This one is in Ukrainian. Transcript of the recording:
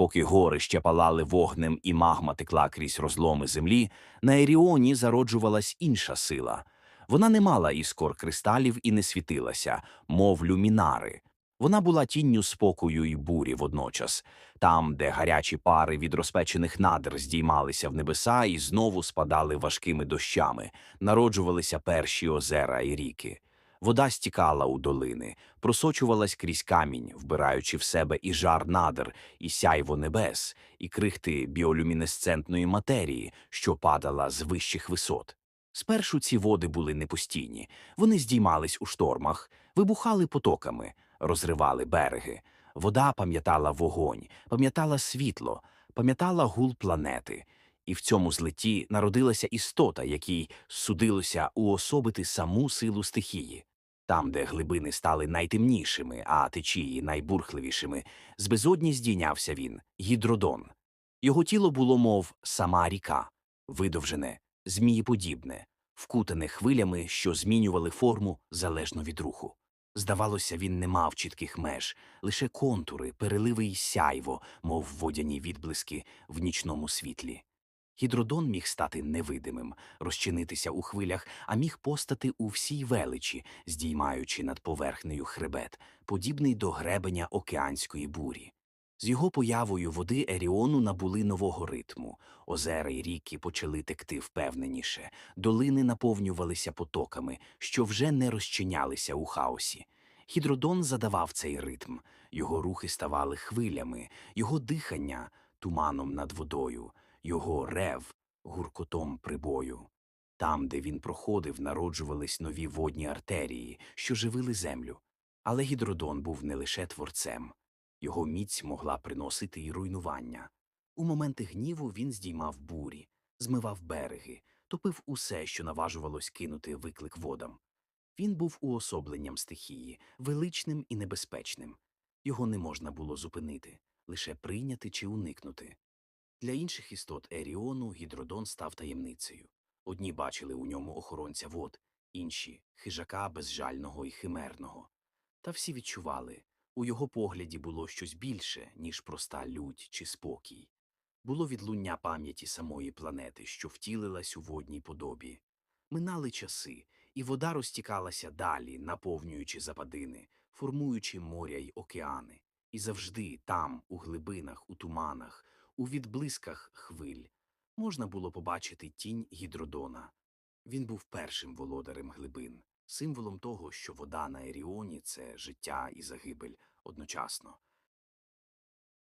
Поки гори ще палали вогнем і магма текла крізь розломи землі, на Еріоні зароджувалась інша сила. Вона не мала іскор кристалів і не світилася, мов люмінари. Вона була тінню спокою і бурі водночас, там, де гарячі пари від розпечених надр здіймалися в небеса і знову спадали важкими дощами, народжувалися перші озера і ріки. Вода стікала у долини, просочувалась крізь камінь, вбираючи в себе і жар надр, і сяйво небес, і крихти біолюмінесцентної матерії, що падала з вищих висот. Спершу ці води були непостійні, вони здіймались у штормах, вибухали потоками, розривали береги. Вода пам'ятала вогонь, пам'ятала світло, пам'ятала гул планети. І в цьому злеті народилася істота, якій судилося уособити саму силу стихії. Там, де глибини стали найтемнішими, а течії найбурхливішими, з безодні здійнявся він гідродон. Його тіло було, мов сама ріка, видовжене, змієподібне, вкутане хвилями, що змінювали форму залежно від руху. Здавалося, він не мав чітких меж, лише контури, переливи й сяйво, мов водяні відблиски в нічному світлі. Гідродон міг стати невидимим, розчинитися у хвилях, а міг постати у всій величі, здіймаючи над поверхнею хребет, подібний до гребеня океанської бурі. З його появою води Еріону набули нового ритму, озера й ріки почали текти впевненіше, долини наповнювалися потоками, що вже не розчинялися у хаосі. Гідродон задавав цей ритм, його рухи ставали хвилями, його дихання туманом над водою, його рев гуркотом прибою. Там, де він проходив, народжувались нові водні артерії, що живили землю. Але гідродон був не лише творцем. Його міць могла приносити й руйнування. У моменти гніву він здіймав бурі, змивав береги, топив усе, що наважувалось кинути виклик водам. Він був уособленням стихії, величним і небезпечним. Його не можна було зупинити, лише прийняти чи уникнути. Для інших істот Еріону гідродон став таємницею. Одні бачили у ньому охоронця вод, інші хижака безжального і химерного. Та всі відчували, у його погляді було щось більше, ніж проста лють чи спокій. Було відлуння пам'яті самої планети, що втілилась у водній подобі. Минали часи, і вода розтікалася далі, наповнюючи западини, формуючи моря й океани. І завжди там, у глибинах, у туманах, у відблисках хвиль, можна було побачити тінь гідродона. Він був першим володарем глибин, символом того, що вода на Еріоні це життя і загибель одночасно.